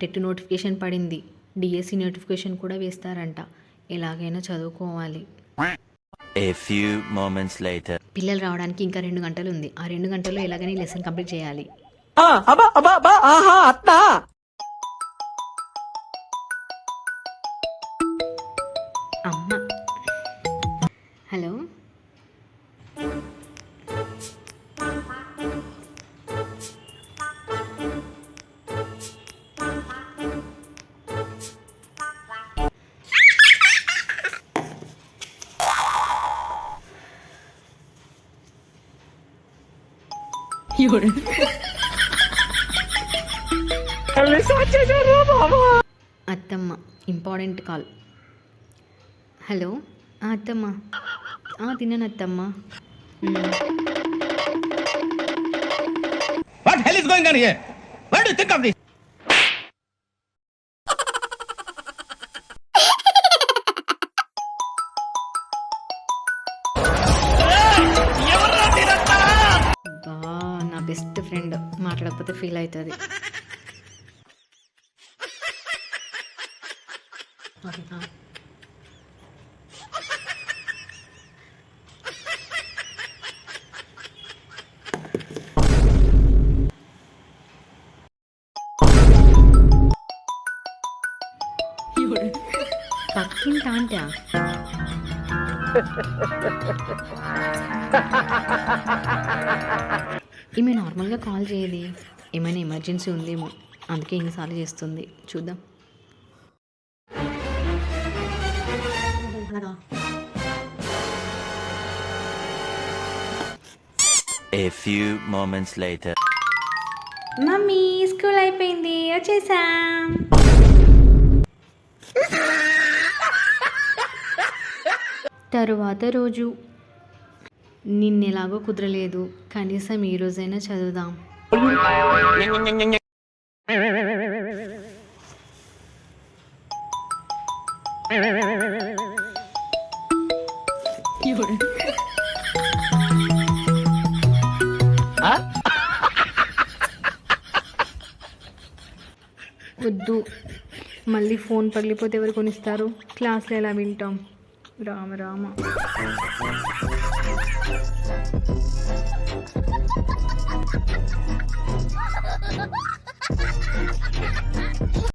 TET notification పడింది. DSC notification కూడా వేస్తారంట. ఎలాగైనా చదువుకోవాలి. A few moments later. పిల్లలు రావడానికి ఇంకా రెండు గంటలు ఉంది ఆ రెండు గంటల్లో ఎలాగైనా లెసన్ కంప్లీట్ చేయాలి. అమ్మ. హలో? అత్తమ్మ ఇంపార్టెంట్ కాల్ హలో అత్తమ్మ ఆ, తిన్నాను అత్తమ్మ What hell is going on here? What do you think of this? Best friend మాట్లాడకపోతే ఫీల్ అవుతుంది ఓకే ఆ. పక్కింటి ఆంటా ఈమె నార్మల్గా కాల్ చేయది. ఏమైనా ఎమర్జెన్సీ ఉందేమో. అందుకే ఎన్నిసార్లు చేస్తుంది. చూద్దాం. A few moments later. Mummy school అయిపోయింది. వచ్చేసాం. తరువాత రోజు నిన్నెలాగో కుదరలేదు. కనీసం ఈ రోజైనా చదువుదాం. వద్దు. మళ్ళీ ఫోన్ పగిలిపోతే ఎవరు కొనిస్తారు? క్లాస్లో ఎలా వింటాం? రామ రామ